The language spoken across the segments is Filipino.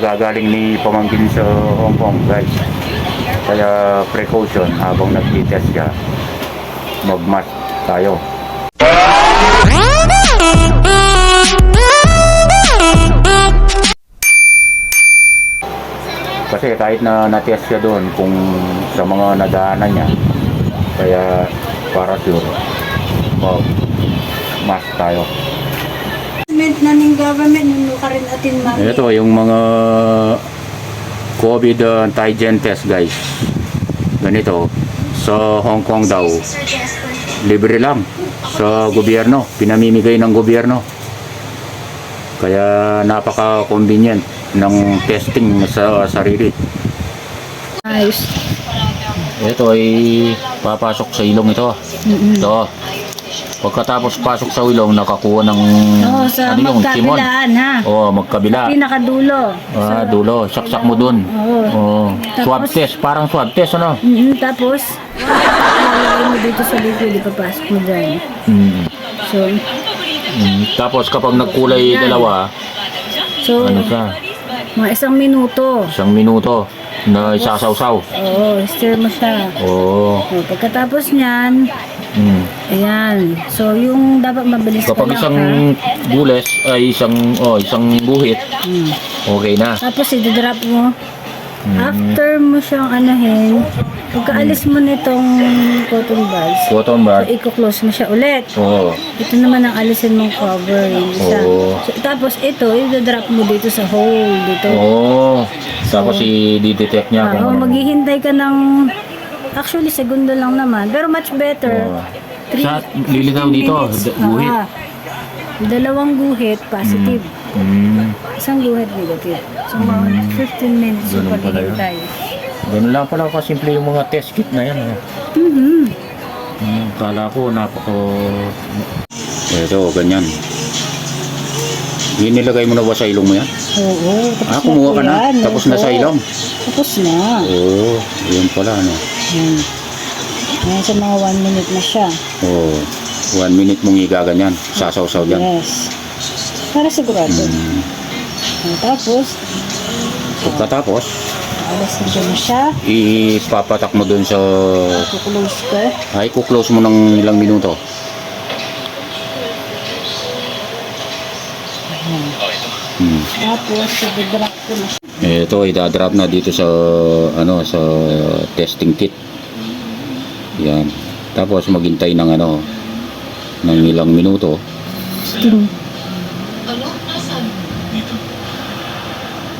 gagaling ni pamangkin sa Hong Kong guys. Kaya precaution habang nag-test siya. Mag-mask tayo. Kasi kahit na na-test siya doon kung sa mga nadaanan niya. Kaya para sure. Mag-mask tayo. Na ning government nuno ka rin atin mami. Ito yung mga COVID uh, antigen test guys. Ganito. Sa Hong Kong daw, libre lang sa gobyerno. Pinamimigay ng gobyerno. Kaya napaka-convenient ng testing sa sarili. Ayos. Ito ay papasok sa ilong ito. Ito. Pagkatapos pasok sa ilong, nakakuha ng Oo, sa ano yung timon. ha. Oo, magkabila. Pinakadulo. Ah, dulo. Saksak mo dun. Oo. Oo. Swab test. Parang swab test, ano? Mm, tapos, lalagay mo dito sa liquid, ipapasok mo dyan. Mm. So, Mm. Tapos kapag nagkulay dalawa, so ano siya? mga isang minuto. Isang minuto na isasawsaw. Oo, stir mo siya. Oo. O, pagkatapos niyan, Mm. ayan. So, yung dapat mabilis ka Kapag lang, isang gules ay isang oh, isang guhit, Mm. okay na. Tapos, i-drop mo. Mm. After mo siyang anahin, pagkaalis mo nitong cotton buds, Cotton so, bud. i-close mo siya ulit. Oo. Ito naman ang alisin mong cover. Yung isa. Oo. So, tapos ito, i-drop mo dito sa hole. Dito. Oo. Tapos i-detect niya kung Oo, ano. maghihintay ka ng... Actually, segundo lang naman. Pero much better. Oo. Three- Sa lilitaw 15 dito, minutes. guhit. Ah, dalawang guhit, positive. Mm. Isang guhit, negative. So, mga 15 minutes yung yun. paghihintay. Ganun lang pala kasimple yung mga test kit na yan. Eh. Mhm. Hmm, kala ko napako... Ito, ganyan. Yun nilagay mo na ba sa ilong mo yan? Oo. Tapos Ah, kumuha ka na? yan. Tapos na sa Oo. ilong? Tapos na. Oo, yun pala, ano. Yan. Ayan, sa mga 1 minute na siya. Oo, one minute mong igaganyan. Sasaw-saw dyan. Yes. Para sigurado. Hmm. Ah, Tapos, Pagkatapos, alas na dyan na siya. ipapatak mo dun sa... Kukulose ko. Ay, kuklose mo ng ilang minuto. Hmm. Tapos, i-drop ko na siya. Ito, idadrop na dito sa ano sa testing kit. Yan. Tapos maghintay ng ano ng ilang minuto. Sting.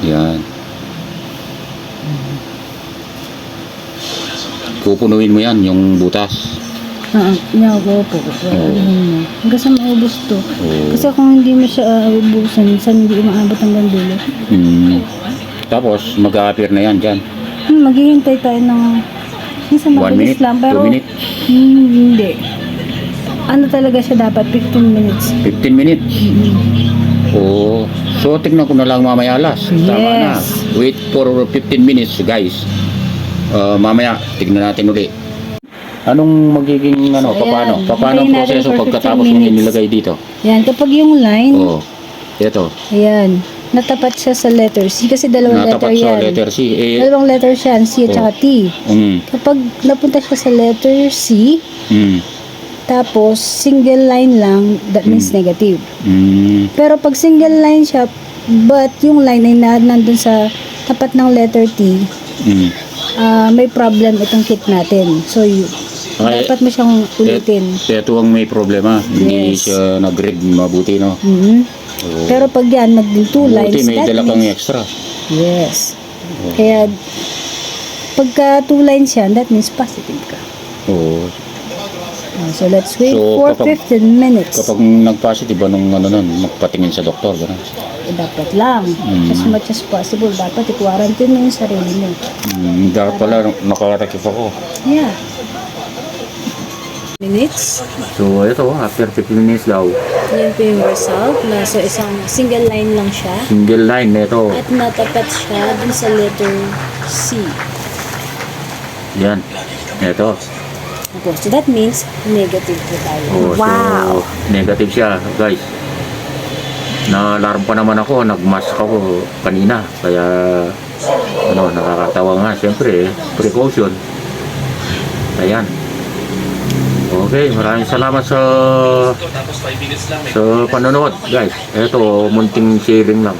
Yan. Pupunuin mo yan, yung butas. Ah, niya ko po. Ano Hanggang sa maubos to. Kasi kung hindi mo siya uh, ubusan, minsan hindi umaabot hanggang dulo. Hmm. Tapos, mag-a-appear na yan dyan. Hmm, maghihintay tayo ng... Minsan One mabilis minute, lang, two pero... minutes, Hmm, hindi. Ano talaga siya dapat? 15 minutes. 15 minutes. Oo. So, tignan ko na lang mamaya alas. Tama na. Yes. Wait for 15 minutes, guys. Uh, mamaya, tignan natin uli. Anong magiging ano, So, paano? Paano ang proseso for 15 pagkatapos minutes. nilagay dito? Yan, kapag yung line, Oo. Ito. ayan, natapat siya sa letter C. Kasi dalawang Natapat letter sa yan. letter C. Eh, Dalawang letter siya, C at Oh. saka T. mm, Kapag napunta siya sa letter C, mm, tapos single line lang, that means Hmm. negative. mm, Pero pag single line siya, but yung line ay na, nandun sa tapat ng letter T, mm. ah, may problem itong kit natin. So, Ay, dapat mo siyang ulitin. Ito ang may problema. Hindi Yes. siya nag-read mabuti, no? Mhm. Oo. Pero pag yan, two lines, Buti may that dala kang means, extra. yes. Oo. Kaya, pagka two lines yan, that means positive ka. Oo. Ah, So, let's wait So, for kapag- 15 minutes. Kapag nag-positive, anong ano nun, magpatingin sa doktor, gano'n. Eh, dapat lang. Mm. As much as possible, dapat i-quarantine mo yung sarili mo. Hmm, dapat pala nakarakip ako. Yeah. Minutes. So, ito, after 15 minutes daw, Yan po yung result. Nasa isang single line lang siya. single line nito. At natapat siya dun sa letter C. Yan. Ito. Okay, so that means negative po tayo. Oh, So, negative siya, guys. na alarm pa naman ako, nagmask ako kanina. Kaya ano, nakakatawa nga siyempre, precaution. Ayan. Okay, maraming salamat sa Tapos 5 minutes lang. sa panonood, guys. Ito, munting sharing lang.